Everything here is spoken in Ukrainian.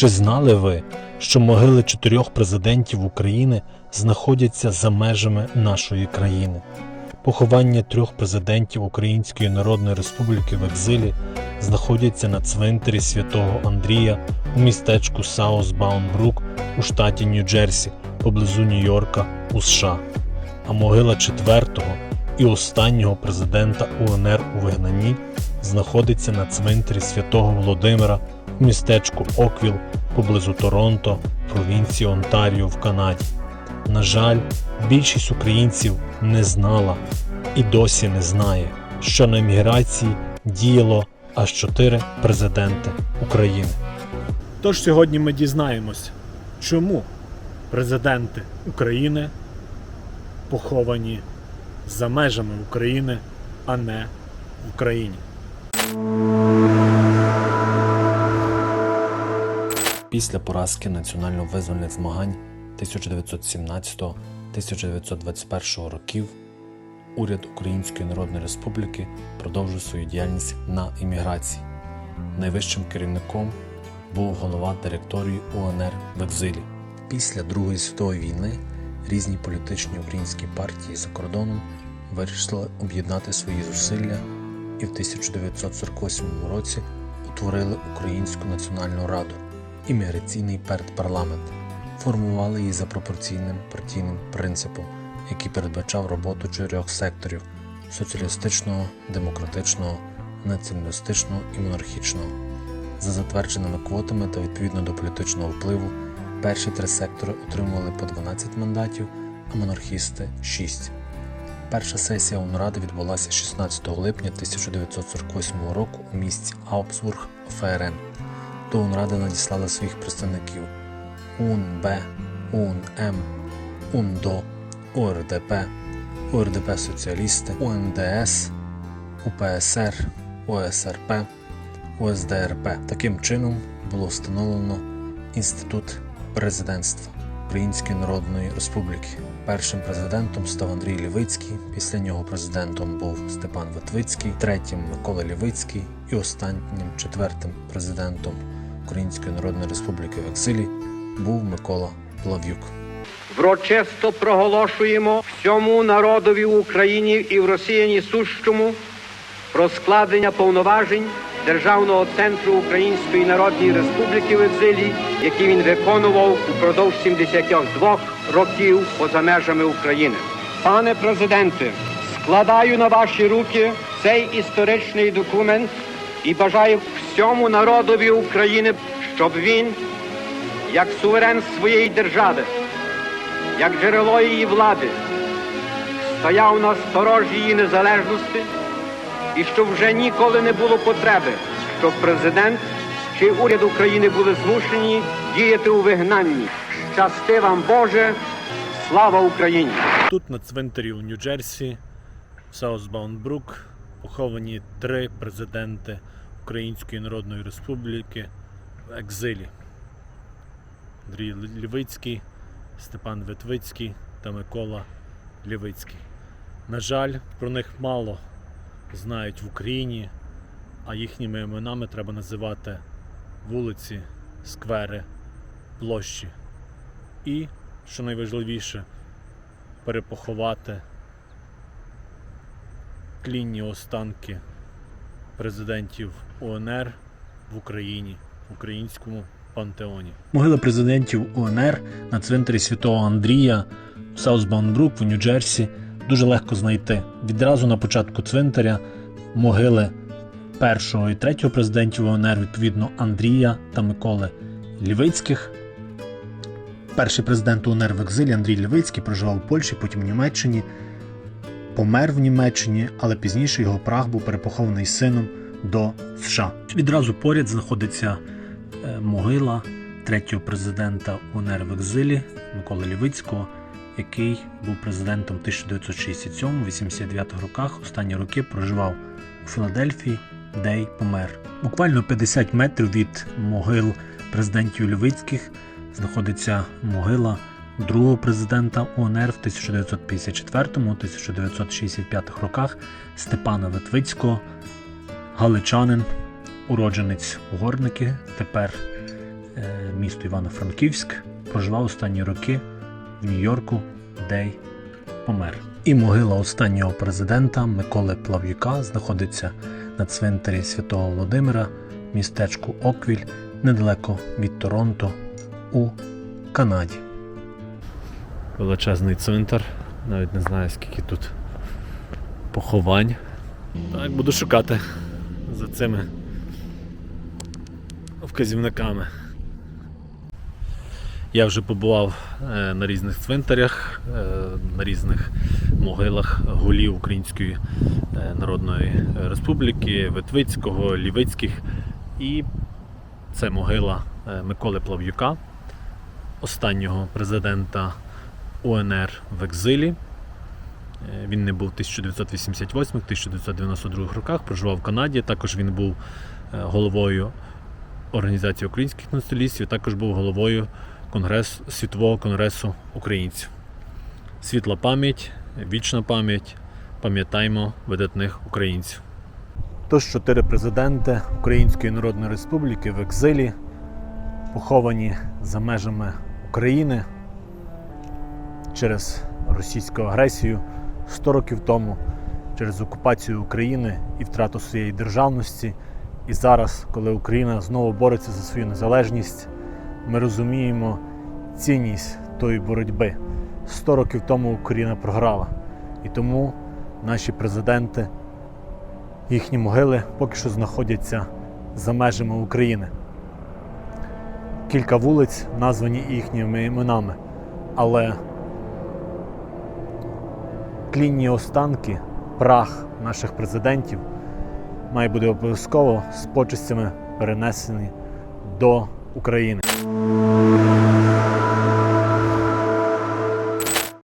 Чи знали ви, що могили чотирьох президентів України знаходяться за межами нашої країни? Поховання трьох президентів Української Народної Республіки в екзилі знаходяться на цвинтарі святого Андрія у містечку Саусбаунбрук у штаті Нью-Джерсі поблизу Нью-Йорка у США. А могила четвертого і останнього президента УНР у вигнанні знаходиться на цвинтарі святого Володимира у містечку Оквіл поблизу Торонто, провінції Онтаріо в Канаді. На жаль, більшість українців не знала і досі не знає, що на еміграції діяло аж чотири президенти України. Тож сьогодні ми дізнаємось, чому президенти України поховані за межами України, а не в Україні. Після поразки національно-визвольних змагань 1917-1921 років уряд Української Народної Республіки продовжив свою діяльність на імміграції. Найвищим керівником був голова директорії УНР в екзилі. Після Другої світової війни різні політичні українські партії за кордоном вирішили об'єднати свої зусилля і в 1948 році утворили Українську національну раду імміграційний передпарламент, формували її за пропорційним партійним принципом, який передбачав роботу чотирьох секторів соціалістичного, демократичного, націоналістичного і монархічного. За затвердженими квотами та відповідно до політичного впливу, перші три сектори отримували по 12 мандатів, а монархісти 6. Перша сесія УНРАДи відбулася 16 липня 1948 року у місті Аупсбург, ФРН. До УНРАДи надіслали своїх представників УНБ, УНМ, УНДО, УРДП, УРДП Соціалісти, УНДС, УПСР, УСРП, УСДРП. Таким чином було встановлено інститут президентства Української Народної Республіки. Першим президентом став Андрій Лівицький, після нього президентом був Степан Витвицький, третім Микола Лівицький і останнім четвертим президентом Української Народної Республіки в екзилі був Микола Плав'юк. Врочисто проголошуємо всьому народові в Україні і в Росіяні сущому про складення повноважень Державного центру Української Народної Республіки в екзилі, які він виконував упродовж 72 років поза межами України. Пане президенте, складаю на ваші руки цей історичний документ і бажаю всьому народові України, щоб він, як суверен своєї держави, як джерело її влади, стояв на сторожі її незалежності, і щоб вже ніколи не було потреби, щоб президент чи уряд України були змушені діяти у вигнанні. Щасти вам Боже, слава Україні! Тут на цвинтарі у Нью-Джерсі, в Саусбаунбрук, поховані три президенти Української Народної Республіки в екзилі. Андрій Лівицький, Степан Витвицький та Микола Лівицький. На жаль, про них мало знають в Україні, а їхніми іменами треба називати вулиці, сквери, площі. І, що найважливіше, перепоховати тлінні останки президентів УНР в Україні, в українському пантеоні. Могили президентів УНР на цвинтарі Святого Андрія в Саусбаунбрук в Нью-Джерсі дуже легко знайти. Відразу на початку цвинтаря могили першого і третього президентів УНР, відповідно Андрія та Миколи Лівицьких. Перший президент УНР в екзилі Андрій Лівицький проживав у Польщі, потім в Німеччині, помер в Німеччині, але пізніше його прах був перепохований сином до США. Відразу поряд знаходиться е, могила третього президента УНР в екзилі Миколи Лівицького, який був президентом в 1967-89 роках. Останні роки проживав у Філадельфії, де й помер. Буквально 50 метрів від могил президентів Лівицьких знаходиться могила другого президента УНР в 1954-1965 роках Степана Витвицького, галичанин, уродженець Угорники, тепер е, місто Івано-Франківськ, проживав останні роки в Нью-Йорку, де й помер. І могила останнього президента Миколи Плав'юка знаходиться на цвинтарі Святого Володимира, містечку Оквіль, недалеко від Торонто у Канаді. Величезний цвинтар, навіть не знаю скільки тут поховань. Так, буду шукати за цими вказівниками. Я вже побував е, на різних цвинтарях, е, на різних могилах голів Української е, Народної Республіки, Ветвицького, Лівицьких. І це могила Миколи Плав'юка, останнього президента УНР в екзилі. Е, Він не був в 1988-1992 роках, проживав в Канаді. Також він був е, головою Організації українських націоналістів, також був головою Конгрес, Світового конгресу українців. Світла пам'ять, вічна пам'ять, пам'ятаємо видатних українців. Тож чотири президенти Української Народної Республіки в екзилі, поховані за межами України через російську агресію 100 років тому, через окупацію України і втрату своєї державності. І зараз, коли Україна знову бореться за свою незалежність, ми розуміємо цінність тої боротьби. 100 років тому Україна програла. І тому наші президенти, їхні могили поки що знаходяться за межами України. Кілька вулиць названі їхніми іменами, але тлінні останки, прах наших президентів має бути обов'язково з почестями перенесені до України.